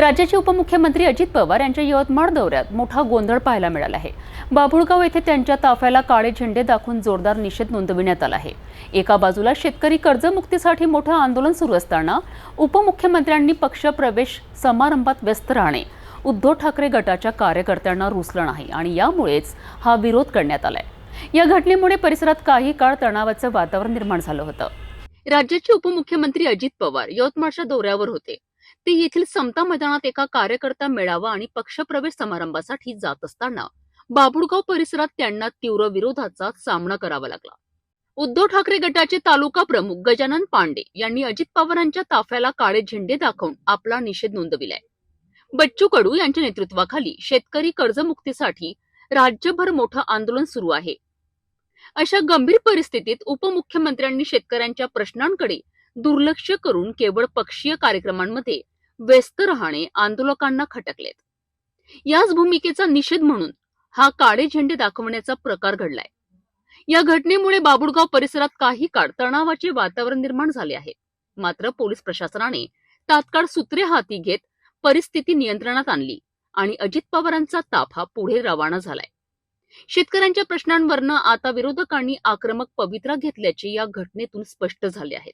राज्याचे उपमुख्यमंत्री अजित पवार यांच्या यवतमाळ दौऱ्यात मोठा गोंधळ पाहायला मिळाला आहे. बाभुळगाव येथे त्यांच्या ताफ्याला काळे झेंडे दाखवून जोरदार निषेध नोंदविण्यात आला आहे. एका बाजूला शेतकरी कर्जमुक्तीसाठी मोठं आंदोलन सुरू असताना उपमुख्यमंत्र्यांनी पक्षप्रवेश समारंभात व्यस्त राहणे उद्धव ठाकरे गटाच्या कार्यकर्त्यांना रुचलं नाही आणि यामुळेच हा विरोध करण्यात आलाय. या घटनेमुळे परिसरात काही काळ तणावाचं वातावरण निर्माण झालं होतं. राज्याचे उपमुख्यमंत्री अजित पवार यवतमाळच्या दौऱ्यावर होते. ते येथील समता मैदानात एका कार्यकर्ता मेळावा आणि पक्षप्रवेश समारंभासाठी जात असताना बाबुळगाव परिसरात त्यांना तीव्र विरोधाचा सामना करावा लागला. उद्धव ठाकरे गटाचे तालुका प्रमुख गजानन पांडे यांनी अजित पवारांच्या ताफ्याला काळे झेंडे दाखवून आपला निषेध नोंदविलाय. बच्चू कडू यांच्या नेतृत्वाखाली शेतकरी कर्जमुक्तीसाठी राज्यभर मोठं आंदोलन सुरू आहे. अशा गंभीर परिस्थितीत उपमुख्यमंत्र्यांनी शेतकऱ्यांच्या प्रश्नांकडे दुर्लक्ष करून केवळ पक्षीय कार्यक्रमांमध्ये व्यस्त राहणे आंदोलकांना खटकलेत. याच भूमिकेचा निषेध म्हणून हा काळे झेंडे दाखवण्याचा प्रकार घडलाय. या घटनेमुळे बाबुळगाव परिसरात काही काळ तणावाचे वातावरण निर्माण झाले आहे. मात्र पोलीस प्रशासनाने तात्काळ सूत्रे हाती घेत परिस्थिती नियंत्रणात आणली आणि अजित पवारांचा ताप हा पुढे रवाना झालाय. शेतकऱ्यांच्या प्रश्नांवरनं आता विरोधकांनी आक्रमक पवित्रा घेतल्याचे या घटनेतून स्पष्ट झाले आहेत.